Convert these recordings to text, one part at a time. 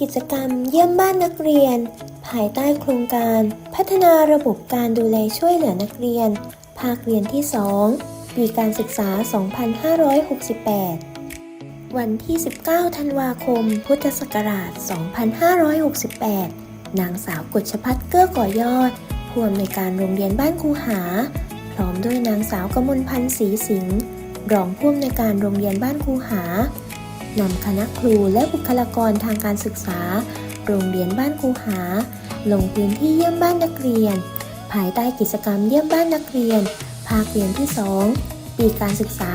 กิจกรรมเยี่ยมบ้านนักเรียน ภายใต้โครงการพัฒนาระบบการดูแลช่วยเหลือนักเรียน ภาคเรียนที่ 2 ปีการศึกษา 2568 วันที่ 19 ธันวาคม พุทธศักราช 2568 นางสาวกฤษพัฒน์เกื้อก่อยอดผู้อำนวยการโรงเรียนบ้านคูหา พร้อมด้วยนางสาวกมลพันธ์ศรีสิงห์รองผู้อำนวยการโรงเรียนบ้านคูหา นำคณะครูและบุคลากรทางการศึกษา โรงเรียนบ้านคูหา ลงพื้นที่เยี่ยมบ้านนักเรียน ภายใต้กิจกรรมเยี่ยมบ้านนักเรียน ภาคเรียนที่ 2 ปีการศึกษา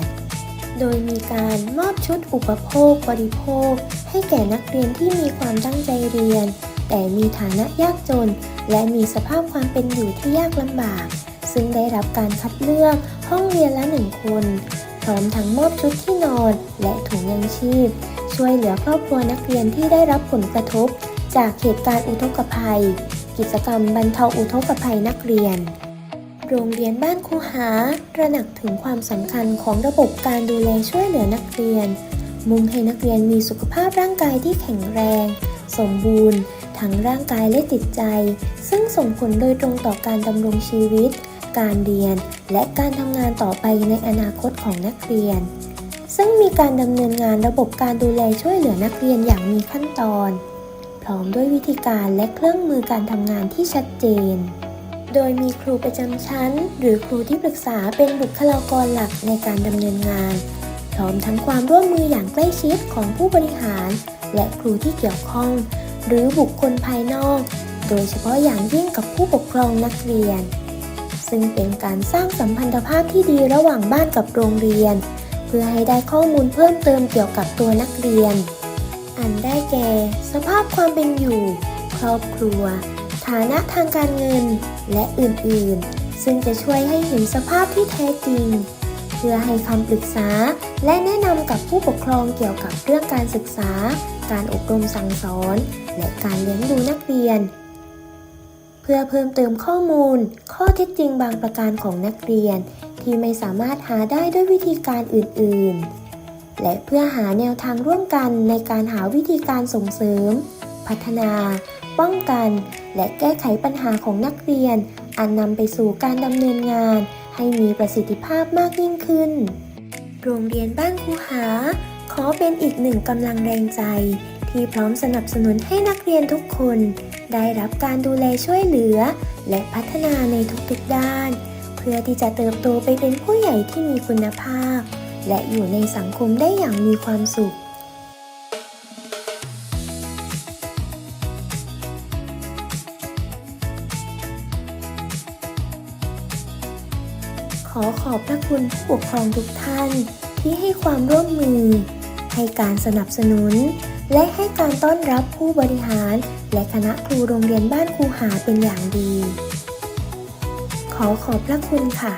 2568 โดยมีการมอบชุดอุปโภคบริโภค ให้แก่นักเรียนที่มีความตั้งใจเรียน แต่มีฐานะยากจน และมีสภาพความเป็นอยู่ที่ยากลำบาก ซึ่งได้รับการคัดเลือกห้องเรียนละหนึ่งคน พร้อมทั้งมอบชุดที่นอนและถุงยังชีพ ช่วยเหลือครอบครัวนักเรียนที่ได้รับผลกระทบ จากเหตุการณ์อุทกภัย กิจกรรมบรรเทาอุทกภัยนักเรียน โรงเรียนบ้านคูหาระหนักถึงความสำคัญของระบบการดูแลช่วยเหลือนักเรียน มุ่งให้นักเรียนมีสุขภาพร่างกายที่แข็งแรง สมบูรณ์ ทั้งร่างกายและจิตใจ ซึ่งส่งผลโดยตรงต่อการดำรงชีวิต การเรียน และการทำงานต่อไปในอนาคตของนักเรียน ซึ่งมีการดำเนินงานระบบการดูแลช่วยเหลือนักเรียนอย่างมีขั้นตอน พร้อมด้วยวิธีการและเครื่องมือการทำงานที่ชัดเจน โดยมีครูประจำชั้น หรือครูที่ปรึกษาเป็นบุคลากรหลักในการดำเนินงาน พร้อมทั้งความร่วมมืออย่างใกล้ชิดของผู้บริหาร และครูที่เกี่ยวข้อง หรือบุคคลภายนอกโดยเฉพาะอย่างยิ่งกับผู้ปกครองนักเรียน ซึ่งเป็นการสร้างสัมพันธภาพที่ดีระหว่างบ้านกับโรงเรียน เพื่อให้ได้ข้อมูลเพิ่มเติมเกี่ยวกับตัวนักเรียน อันได้แก่ สภาพความเป็นอยู่ ครอบครัว ฐานะทางการเงิน และอื่นๆ ซึ่งจะช่วยให้เห็นสภาพที่แท้จริง เพื่อให้คำปรึกษา และแนะนำกับผู้ปกครองเกี่ยวกับเรื่องการศึกษา การอบรมสั่งสอน และการเลี้ยงดูนักเรียน เพื่อเพิ่มเติมข้อมูล ข้อเท็จจริงบางประการของนักเรียน ที่ไม่สามารถหาได้ด้วยวิธีการอื่น ๆ และเพื่อหาแนวทางร่วมกันในการหาวิธีการส่งเสริม พัฒนา ป้องกัน และแก้ไขปัญหาของนักเรียน อันนำไปสู่การดำเนินงาน ให้มีประสิทธิภาพมากยิ่งขึ้น โรงเรียนบ้านคูหา ขอเป็นอีกหนึ่งกำลังแรงใจ ที่พร้อมสนับสนุนให้นักเรียนทุกคน ได้รับการดูแลช่วยเหลือ และพัฒนาในทุกๆด้าน เพื่อที่จะเติบโตไปเป็นผู้ใหญ่ที่มีคุณภาพ และอยู่ในสังคมได้อย่างมีความสุขขอขอบพระคุณผู้ปกครองทุกท่านที่ให้ความร่วมมือ ให้การสนับสนุน และให้การต้อนรับผู้บริหาร และคณะครูโรงเรียนบ้านครูหาเป็นอย่างดี ขอขอบพระคุณค่ะ